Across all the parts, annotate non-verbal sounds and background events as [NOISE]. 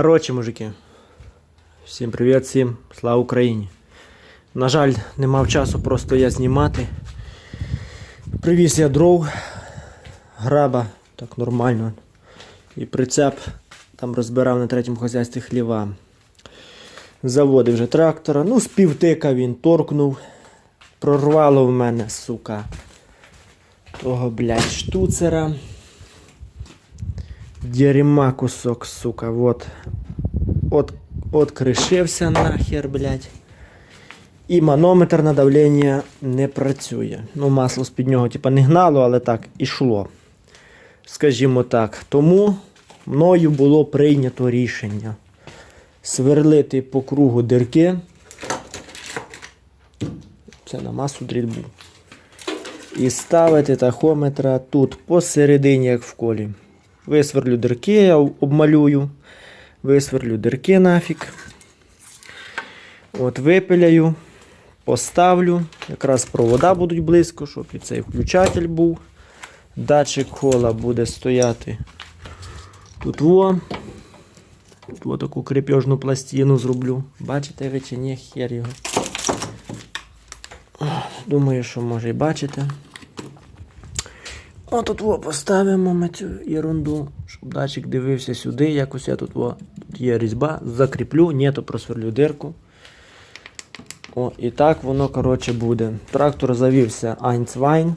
Коротше, мужики. Всім привіт, всім слава Україні. На жаль, не мав часу просто я знімати. Привіз я дров, граба, так нормально. І прицеп там розбирав на третьому хазяйстві хліва. Заводив вже трактора. Ну, з півтика він торкнув. Прорвало в мене, сука. Того, блядь, штуцера. Дерьма кусок, сука, вот. От, откришився нахер, блядь. І манометр на давлення не працює. Ну, масло з-під нього, типа, не гнало, але так, ішло. Скажімо так. Тому мною було прийнято рішення сверлити по кругу дирки. Це на масу дрільбу. І ставити тахометра тут посередині, як в колі. Висверлю дирки, обмалюю. Висверлю дирки нафіг. От випиляю, поставлю. Якраз провода будуть близько, щоб і цей включатель був. Датчик кола буде стояти тут во. Тут во таку крепежну пластину зроблю. Бачите ви чи ні, хер його. Думаю, що може і бачите. Отут во поставимо ми цю ерунду, щоб датчик дивився сюди. Якось я тут во, тут є різьба, закріплю, ні, то просверлю дирку. О, і так воно, коротше, буде. Трактор завівся Айнцвайн.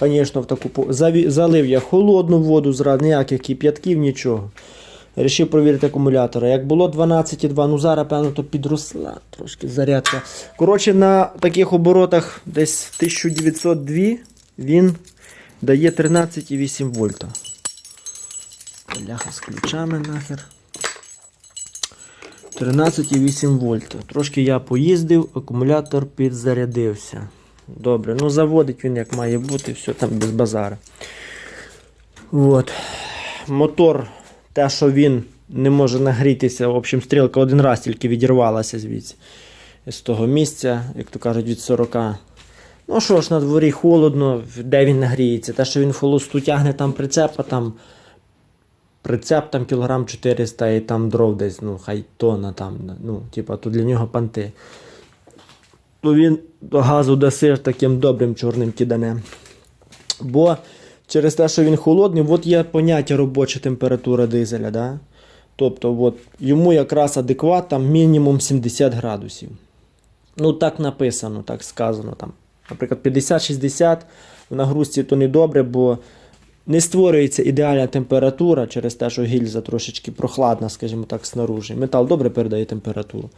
Звісно, в таку заві- залив я холодну воду, зразу ніяких кип'ятків, нічого. Рішив провірити акумулятора. Як було 12,2, ну зараз, певно, то підросла трошки зарядка. Коротше, на таких оборотах десь 1902 він дає 13,8 вольта. Бляха з ключами нахер. 13,8 вольта. Трошки я поїздив, акумулятор підзарядився. Добре, ну заводить він як має бути, все там без базара. От. Мотор, те, що він не може нагрітися, в общем, стрілка один раз тільки відірвалася звідси. З того місця, як то кажуть, від 40. Ну що ж, на дворі холодно, де він нагріється. Те, що він холосту тягне там прицепа, там прицеп там кілограм 400 і там дров десь, ну, хай тонна там, ну, типа, то для нього панти. То він до газу дасиш таким добрим чорним киданем. Бо через те, що він холодний, от є поняття робоча температура дизеля. Да? Тобто от, йому якраз адекват там мінімум 70 градусів. Ну, так написано, так сказано. Там. Наприклад, 50-60 в нагрузці то не добре, бо не створюється ідеальна температура через те, що гільза трошечки прохладна, скажімо так, снаружи. Метал добре передає температуру.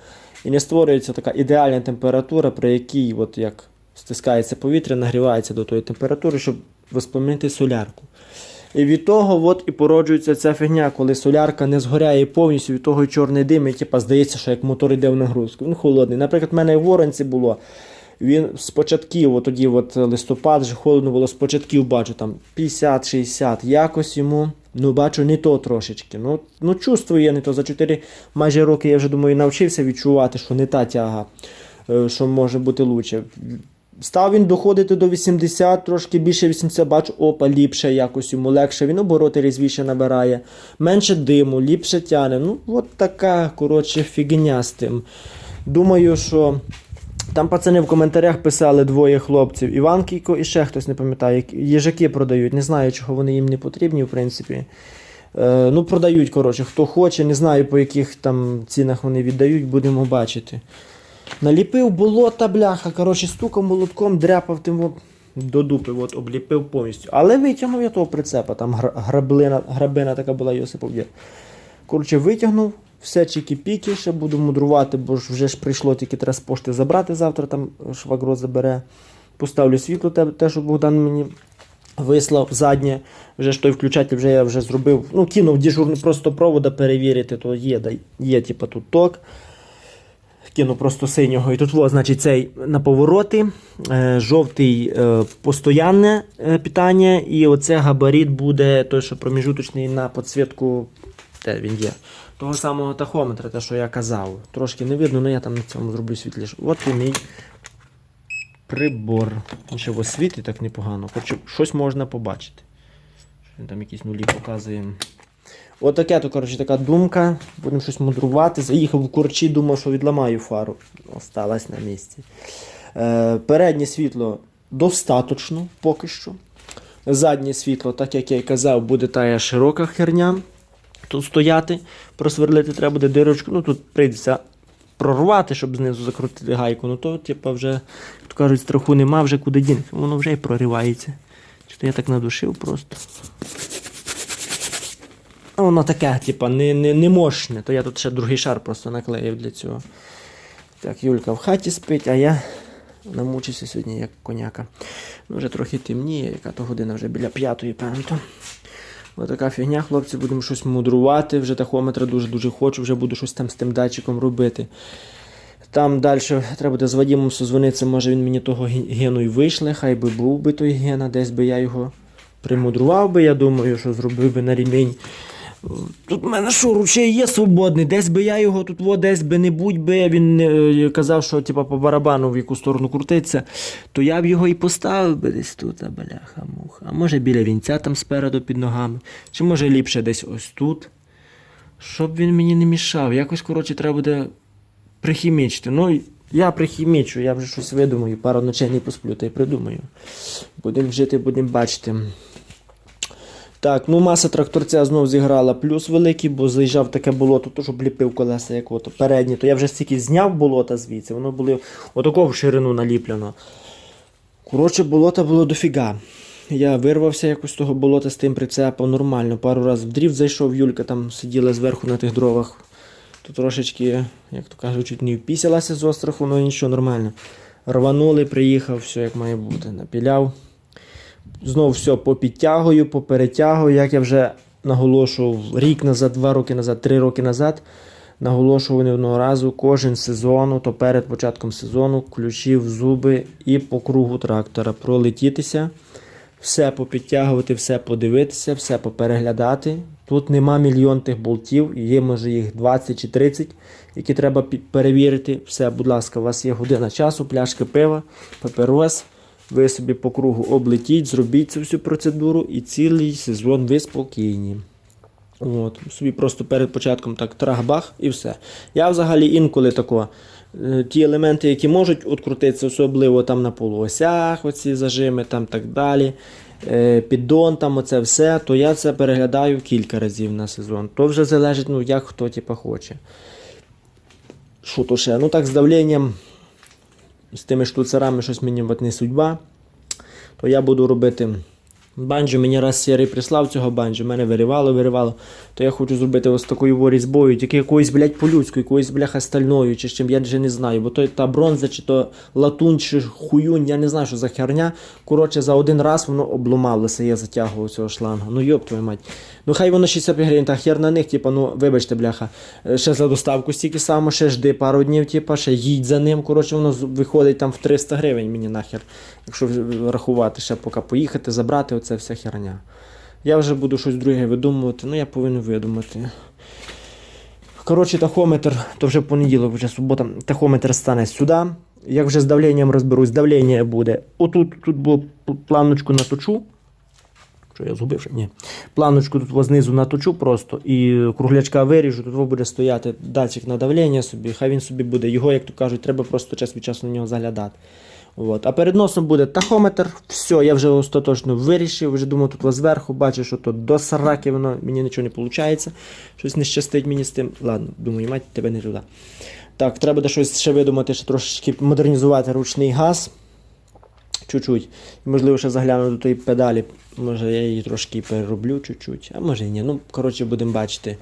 І не створюється така ідеальна температура, при якій, от як стискається повітря, нагрівається до тої температури, щоб воспламенити солярку. І від того от і породжується ця фігня, коли солярка не згоряє повністю від того чорний дим, і типа, здається, що як мотор йде в нагрузку. Він холодний. Наприклад, в мене в Воронці було. Він з початків, тоді от листопад, вже холодно було, з початків бачу там 50-60, якось йому, ну бачу, не то трошечки. Ну, ну чувствую я не то. За 4 майже роки я вже думаю, навчився відчувати, що не та тяга, е, що може бути лучше. Став він доходити до 80, трошки більше 80, бачу, опа, ліпше, якось йому легше, він обороти різвіше набирає, менше диму, ліпше тяне. Ну, от така, коротше, фігня з тим. Думаю, що там пацани в коментарях писали двоє хлопців. Іван Кійко і ще хтось не пам'ятає, їжаки продають. Не знаю, чого вони їм не потрібні, в принципі. Е, ну, продають, коротше, хто хоче, не знаю, по яких там цінах вони віддають, будемо бачити. Наліпив болота, бляха, коротше, стуком молотком, дряпав тим до дупи, от, обліпив повністю. Але витягнув я того прицепа, там гра- граблина, грабина така була Йосипов. Коротше, витягнув, все чікі-піки, ще буду мудрувати, бо ж вже ж прийшло, тільки треба з пошти забрати завтра, там швагро забере. Поставлю світло, те, що Богдан мені вислав заднє. Вже ж той включатель вже я вже зробив. Ну, кинув дежурний просто провода перевірити, то є, да, є типу, тут ток. Кину просто синього. І тут, во, значить, цей на повороти, е, жовтий е, постоянне е, питання, і оце габарит буде той, що проміжуточний на підсвітку, де він є. Того самого тахометра, те, що я казав. Трошки не видно, але я там на цьому зроблю світліше. От і мій прибор. Він ще в освіті так непогано. Хоч щось можна побачити. Він там якісь нулі показує. Отаке то, коротше, така думка. Будемо щось мудрувати. Заїхав в корчі, думав, що відламаю фару. Осталась на місці. Е, переднє світло достаточно поки що. Заднє світло, так як я і казав, буде тая широка херня. Тут стояти, просверлити треба буде дирочку. Ну тут прийдеться прорвати, щоб знизу закрутити гайку. Ну то, типа, вже, як кажуть, страху нема, вже куди дінеться. Воно вже і проривається. Чи то я так надушив просто. А воно таке, типа, не, не, не мощне. То я тут ще другий шар просто наклеїв для цього. Так, Юлька в хаті спить, а я намучився сьогодні як коняка. Ну, вже трохи темніє, яка то година вже біля п'ятої, певно. Така фігня, хлопці, будемо щось мудрувати. Вже тахометра дуже-дуже хочу, вже буду щось там з тим датчиком робити. Там далі треба буде з Вадімом созвонитися, може він мені того гену й вийшле, хай би був би той гена, десь би я його примудрував би, я думаю, що зробив би на рівень. Тут в мене що, ручей є свободний, десь би я його тут, во, десь би не будь би, він е, казав, що типа, по барабану в яку сторону крутиться, то я б його і поставив би десь тут, а бляха муха. А може біля вінця там спереду під ногами, чи може ліпше десь ось тут. Щоб він мені не мішав. Якось, коротше, треба буде прихімічити. Ну, я прихімічу, я вже щось видумаю, пару ночей не посплю, та й придумаю. Будемо жити, будемо бачити. Так, ну маса тракторця знов зіграла плюс великий, бо заїжджав таке болото, то що обліпив колеса, як от передні, то я вже стільки зняв болота звідси, воно було отакого в ширину наліплено. Коротше, болота було дофіга. Я вирвався якось з того болота з тим прицепом нормально. Пару разів в дріфт зайшов, Юлька там сиділа зверху на тих дровах. То трошечки, як то кажуть, не впісялася з остраху, але нічого нормально. Рванули, приїхав, все як має бути. Напіляв. Знову все попідтягую, поперетягую, як я вже наголошував рік назад, два роки назад, три роки назад. Наголошував не одного разу кожен сезон, то перед початком сезону ключі в зуби і по кругу трактора пролетітися, все попідтягувати, все подивитися, все попереглядати. Тут нема мільйон тих болтів, є може їх 20 чи 30, які треба перевірити. Все, будь ласка, у вас є година часу, пляшки пива, паперос. Ви собі по кругу облетіть, зробіть цю всю процедуру і цілий сезон ви спокійні. От, собі просто перед початком так трах-бах і все. Я взагалі інколи тако. е, Ті елементи, які можуть открутитися, особливо там на полуосях, оці зажими, там так далі. е, Піддон, там оце все, то я це переглядаю кілька разів на сезон. То вже залежить, ну, як хто типа, хоче. Що то ще? Ну так, з давленням, з тими штуцерами щось мені от не судьба. То я буду робити банджо. Мені раз сірий прислав цього банджо, мене виривало, виривало. То я хочу зробити ось такою во різьбою, тільки якоюсь, блядь, по-людську, якоюсь, бляха, стальною, чи чим, я вже не знаю. Бо то та бронза, чи то латунь, чи хуюнь, я не знаю, що за херня. Коротше, за один раз воно обломалося, я затягував цього шланга. Ну йоп твою мать. Ну хай воно 65 гривень, та хер на них, типа, ну вибачте, бляха. Е, Ще за доставку стільки само, ще жди пару днів, типа, ще їдь за ним. Коротше, воно виходить там в 300 гривень мені нахер. Якщо рахувати, ще поки поїхати, забрати, оце вся херня. Я вже буду щось друге видумувати, ну я повинен видумати. Коротше, тахометр, то вже понеділок, вже субота, тахометр стане сюди. Як вже з давленням розберусь, давлення буде. Отут тут було планочку наточу. Що я згубив? Ні. Планочку тут знизу наточу просто і круглячка виріжу, тут буде стояти датчик на давлення собі, хай він собі буде. Його, як то кажуть, треба просто час від часу на нього заглядати. От. А перед носом буде тахометр. Все, я вже остаточно вирішив. Вже думав, тут зверху бачу, що тут до сараки воно мені нічого не виходить. Щось не щастить мені з тим. Ладно, думаю, мать тебе не туди. Так, треба буде щось ще видумати, ще трошечки модернізувати ручний газ. Чуть-чуть. Можливо, ще загляну до тої педалі. Може, я її трошки перероблю чуть-чуть. А може і ні. Ну, коротше, будемо бачити.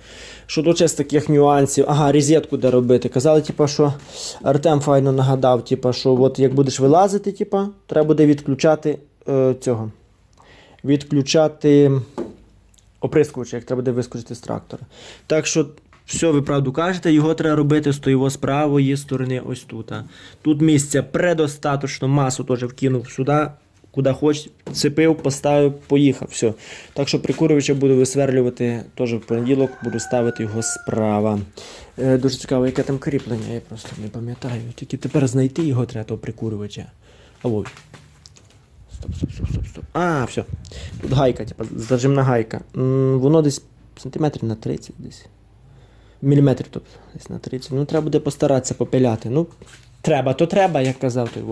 Що тут з таких нюансів. Ага, розетку де робити. Казали, типа, що Артем файно нагадав, типа, що от як будеш вилазити, типа, треба буде відключати е, цього. Відключати оприскувач, як треба буде вискочити з трактора. Так що, все, ви правду кажете, його треба робити з тої з правої сторони, ось тут. Тут місця предостаточно, масу теж вкинув сюди, куди хоч, цепив, поставив, поїхав. Все. Так що прикурювача буду висверлювати теж в понеділок, буду ставити його справа. Е, дуже цікаво, яке там кріплення, я просто не пам'ятаю. Тільки тепер знайти його треба того прикурювача. А ой. Стоп, стоп, стоп, стоп, стоп. А, все. Тут гайка, типа, зажимна гайка. М, воно десь сантиметрів на 30 десь. Міліметрів, тобто, десь на 30. Ну, треба буде постаратися попиляти. Ну, треба, то треба, як казав той.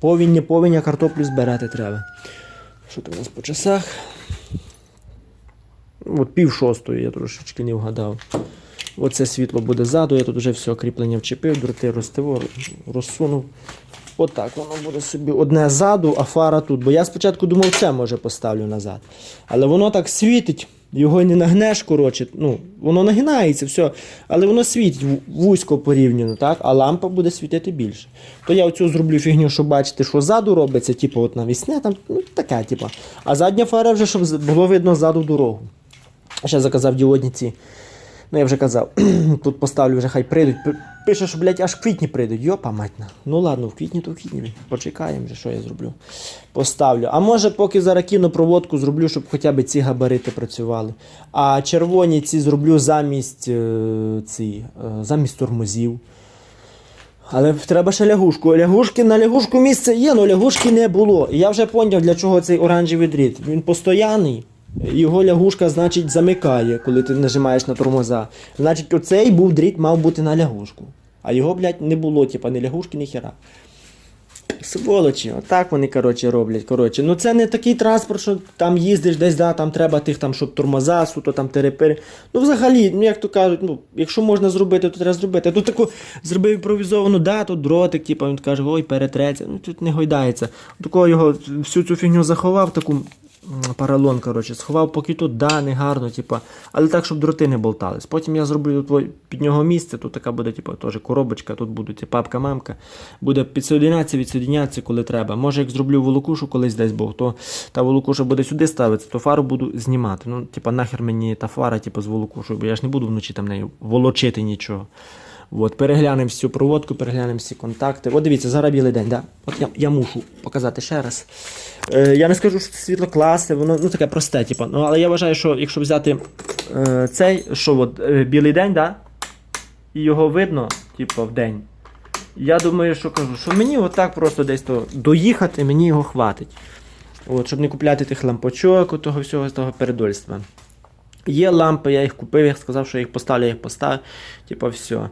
Повінь, не повінь, а картоплю збирати треба. Що там у нас по часах? От пів шостої я трошечки не вгадав. Оце світло буде ззаду, я тут вже все кріплення вчепив, дроти розтиво, розсунув. Отак воно буде собі одне ззаду, а фара тут. Бо я спочатку думав, це може поставлю назад. Але воно так світить, його не нагнеш, коротше. Ну, воно нагинається, все. Але воно світить вузько порівняно, так? а лампа буде світити більше. То я оцю зроблю фігню, щоб бачити, що ззаду робиться, типу от навісне, там, ну, таке, типу. А задня фара вже, щоб було видно ззаду дорогу. Ще заказав діодні ці. Ну, я вже казав, [CLEARS THROAT] тут поставлю вже хай прийдуть. Пише, що, блядь, аж в квітні прийдуть. Йопа, матна. Ну ладно, в квітні, то в квітні. Почекаємо вже, що я зроблю. Поставлю. А може, поки зараз проводку зроблю, щоб хоча б ці габарити працювали. А червоні ці зроблю замість е, ці, е, замість тормозів. Але треба ще лягушку. Лягушки на лягушку місце є, але лягушки не було. І я вже поняв, для чого цей оранжевий дріт. Він постоянний. Його лягушка, значить, замикає, коли ти нажимаєш на тормоза. Значить, оцей був дріт, мав бути на лягушку. А його, блядь, не було, типа, ні лягушки, ні хера. Сволочі, отак вони, коротше, роблять. Коротше. Ну це не такий транспорт, що там їздиш десь, да, там треба тих, там, щоб тормоза, суто там терепери. Ну, взагалі, ну як то кажуть, ну, якщо можна зробити, то треба зробити. А тут таку зробив імпровізовану, да, тут дротик, типу, він каже, ой, перетреться. Ну тут не гойдається. Такого його всю цю фігню заховав, таку паралон, коротше, сховав, поки тут, да, не гарно, типу, але так, щоб дроти не болтались. Потім я зроблю тут під нього місце, тут така буде, типу, теж коробочка, тут будуть і папка-мамка. Буде підсоєдинятися, відсоєдинятися, коли треба. Може, як зроблю волокушу колись десь був, то та волокуша буде сюди ставитися, то фару буду знімати. Ну, типу, нахер мені та фара, типу, з волокушою, бо я ж не буду вночі там нею волочити нічого. От, переглянемо всю проводку, переглянемо всі контакти. От дивіться, зараз білий день, да? От я, я мушу показати ще раз. Е, я не скажу, що це світло класне, воно ну, таке просте, типу. Ну, але я вважаю, що якщо взяти е, цей, що от, е, білий день, да? і його видно, типу, в день. Я думаю, що кажу, що мені отак просто десь то доїхати, мені його хватить. От, щоб не купляти тих лампочок, того всього того передольства. Є лампи, я їх купив, я сказав, що я їх поставлю, я їх поставив. Типа, все.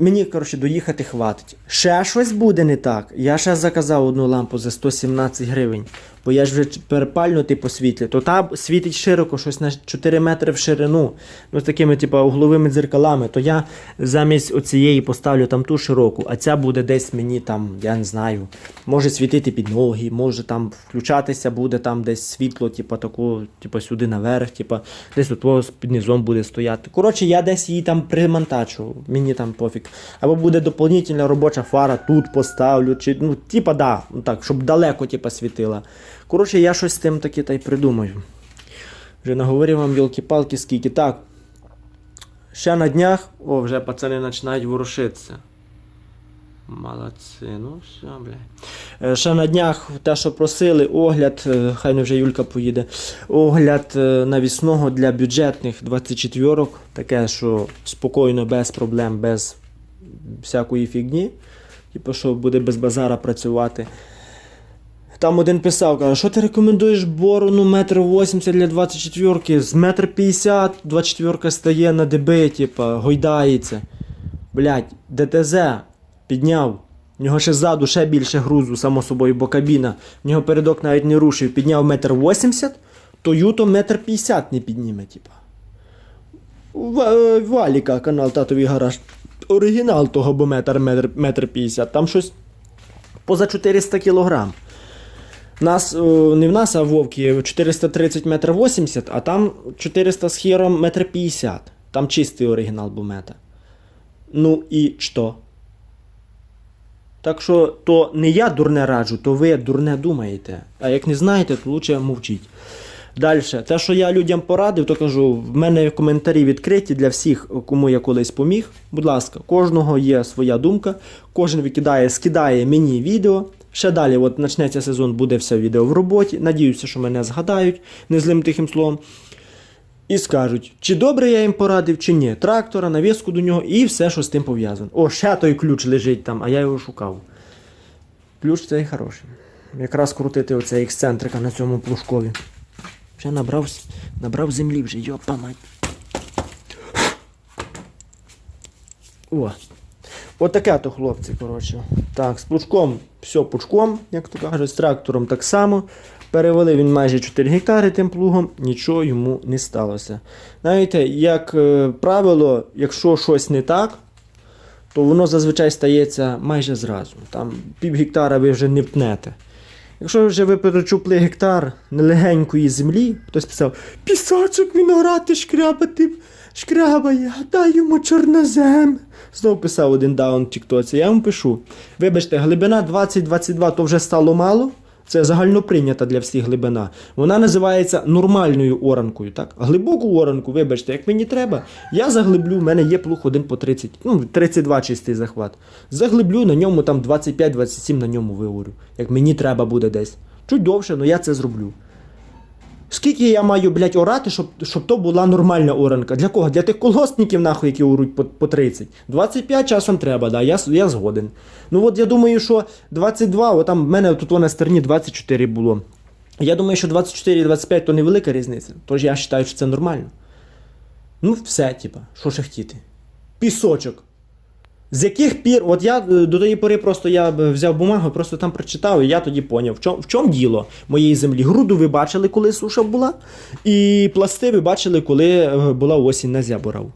Мені, коротше, доїхати хватить. Ще щось буде не так. Я ще заказав одну лампу за 117 гривень. Бо я ж вже перепальнутий по світлі, то та світить широко, щось на 4 метри в ширину. Ну, з такими, типу, угловими дзеркалами, то я замість оцієї поставлю там ту широку, а ця буде десь мені там, я не знаю, може світити під ноги, може там включатися буде там десь світло, типу, таку, типу, сюди наверх, типу, десь тут під низом буде стояти. Коротше, я десь її там примонтачу, мені там пофіг. Або буде доповнительна робоча фара, тут поставлю, чи, ну, типа, да, ну, так, щоб далеко, типа, світила. Коротше, я щось з тим таки та й придумаю. Вже наговорив вам білки-палки, скільки. Так. Ще на днях, о, вже пацани починають ворушитися. Молодці, ну все, бля. Е, Ще на днях те, що просили, огляд, е, хай не вже Юлька поїде. Огляд е, навісного для бюджетних 24-ок. Таке, що спокійно, без проблем, без всякої фігні. Типу, що буде без базара працювати. Там один писав, каже, що ти рекомендуєш борону метр 80 для 24-ки? З метр 50 24 стає на ДБ, типа, гойдається. Блять, ДТЗ підняв. В нього ще ззаду ще більше грузу, само собою, бо кабіна. В нього передок навіть не рушив. Підняв метр 80, то Юто метр 50 не підніме, типа. Е, Валіка, канал Татовий гараж. Оригінал того, бо метр, метр, метр 50. Там щось поза 400 кілограм. Нас, не в нас, а в Вовки 430 метр 80, а там 400 з хером метр 50. Там чистий оригінал був мета. Ну і що? Так що то не я дурне раджу, то ви дурне думаєте. А як не знаєте, то лучше мовчіть. Далі, те, що я людям порадив, то кажу, в мене коментарі відкриті для всіх, кому я колись поміг. Будь ласка, кожного є своя думка, кожен викидає, скидає мені відео. Ще далі, от почнеться сезон, буде все відео в роботі. Надіюся, що мене згадають незлим тихим словом. І скажуть, чи добре я їм порадив, чи ні. Трактора, навіску до нього і все, що з тим пов'язано. О, ще той ключ лежить там, а я його шукав. Ключ цей хороший. Якраз крутити оцей ексцентрика на цьому плужкові. Вже набрався, Набрав землі вже, йопа мать. О. От то, хлопці, коротше. Так, з пучком, все пучком, як то кажуть, з трактором так само. Перевели він майже 4 гектари тим плугом, нічого йому не сталося. Знаєте, як е, правило, якщо щось не так, то воно зазвичай стається майже зразу. Там пів гектара ви вже не пнете. Якщо вже ви перечупли гектар нелегенької землі, хтось писав, пісочок винограти шкрябати, шкрябає, дай йому чорнозем. Знову писав один даун в Тіктоці. Я вам пишу. Вибачте, глибина 20-22 то вже стало мало. Це загально прийнята для всіх глибина. Вона називається нормальною оранкою. Так? Глибоку оранку, вибачте, як мені треба, я заглиблю, в мене є плуг один по 30, ну, 32 чистий захват. Заглиблю на ньому там 25-27 на ньому виорю. Як мені треба буде десь. Чуть довше, але я це зроблю. Скільки я маю, блядь, орати, щоб, щоб то була нормальна оранка? Для кого? Для тих колгоспників, нахуй, які оруть по, по 30. 25 часом треба, да, я, я згоден. Ну от я думаю, що 22, от там в мене тут на стороні 24 було. Я думаю, що 24 і 25 то невелика різниця. Тож я вважаю, що це нормально. Ну, все, типа, що ще хотіти? Пісочок. З яких пір, от я е, до тої пори просто я взяв бумагу, просто там прочитав, і я тоді поняв, в чому в чому діло моєї землі. Груду ви бачили, коли суша була, і пласти ви бачили, коли е, була осінь на зяборав.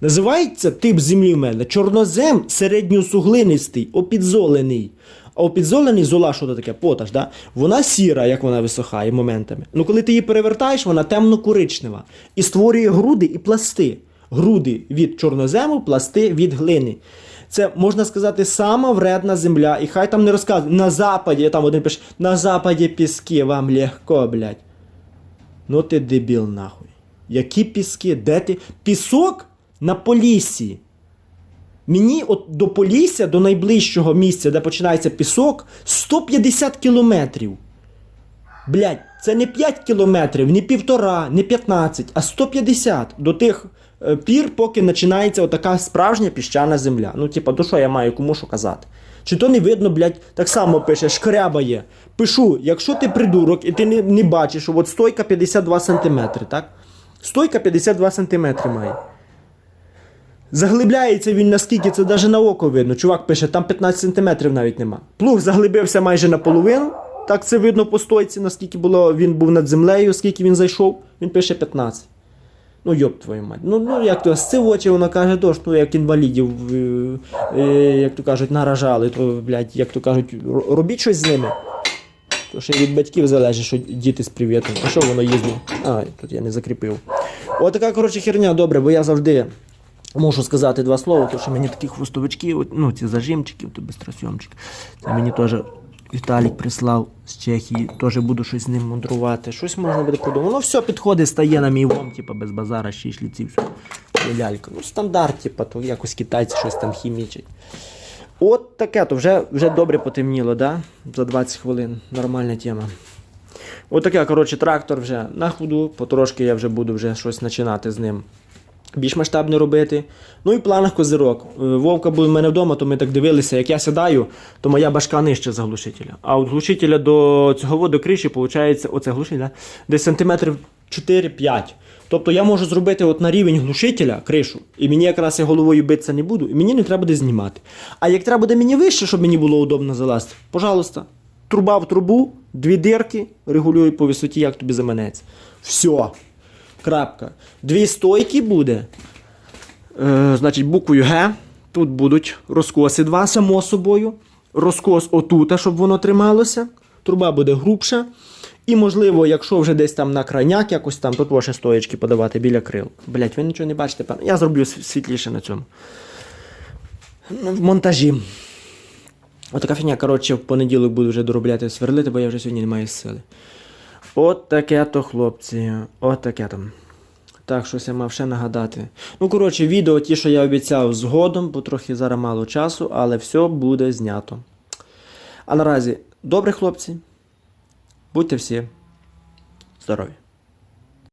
Називається тип землі в мене чорнозем середньосуглинистий, опідзолений. А опідзолений зола, що то таке? Поташ, да? Вона сіра, як вона висохає моментами. Ну коли ти її перевертаєш, вона темно-коричнева. І створює груди і пласти. Груди від чорнозему, пласти від глини. Це можна сказати сама вредна земля. І хай там не розказує. На западі, там один пише, на западі піски, вам легко, блядь. Ну ти дебіл нахуй. Які піски? Де ти? Пісок на Поліссі. Мені от до Полісся, до найближчого місця, де починається пісок, 150 кілометрів. Блять, це не 5 кілометрів, не півтора, не 15, а 150 до тих пір, поки починається отака справжня піщана земля. Ну, типа, до що я маю кому що казати? Чи то не видно, блядь, так само пише, шкрябає. Пишу, якщо ти придурок і ти не, не бачиш, що от стойка 52 см, так? Стойка 52 см має. Заглибляється він наскільки це навіть на око видно. Чувак пише, там 15 сантиметрів навіть нема. Плуг заглибився майже наполовину. Так це видно по стойці, наскільки було, він був над землею, скільки він зайшов. Він пише 15. Ну, йоп твою мать. Ну, ну як то з очі вона каже, то ну як інвалідів, е, як то кажуть, наражали, то, блядь, як то кажуть, робіть щось з ними. То ще від батьків залежить, що діти з привітом. А що воно їздить? А, тут я не закріпив. Отака, коротше, херня, добре, бо я завжди можу сказати два слова, тому що мені такі хвостовички, ну, ці зажимчики, то безтрасйомчик. Це мені теж Віталік прислав з Чехії, теж буду щось з ним мудрувати. Щось можна буде придумати. Ну, все підходить, стає на мій вом, типу, без базара, все. Це лялька. Ну, стандарт, типу, то якось китайці щось там хімічать. От таке, то вже, вже добре потемніло, да? За 20 хвилин. Нормальна тема. От таке, коротше, трактор вже на ходу, потрошки я вже буду вже щось починати з ним. Більш масштабне робити. Ну і в планах козирок. Е, Вовка був в мене вдома, то ми так дивилися, як я сідаю, то моя башка нижче за глушителя. А от глушителя до цього до криші, виходить, оце глушитель, десь сантиметрів 4-5. Тобто я можу зробити от на рівень глушителя кришу, і мені якраз я головою битися не буду, і мені не треба буде знімати. А як треба буде мені вище, щоб мені було удобно залазити, пожалуйста, труба в трубу, дві дирки, регулюю по висоті, як тобі заманеться. Все. Крапка. Дві стойки буде. Е, значить, буквою Г. Тут будуть розкоси два, само собою. Розкос отута, щоб воно трималося. Труба буде грубша. І, можливо, якщо вже десь там на крайняк якось там, тут ваші стоєчки подавати біля крил. Блять, ви нічого не бачите, певно. Я зроблю світліше на цьому. Ну, В монтажі. Отака фігня, коротше, в понеділок буду вже доробляти сверлити, бо я вже сьогодні не маю сили. От таке то, хлопці. От таке там. Так, щось я мав ще нагадати. Ну, коротше, відео ті, що я обіцяв згодом, бо трохи зараз мало часу, але все буде знято. А наразі, добре, хлопці. Будьте всі здорові.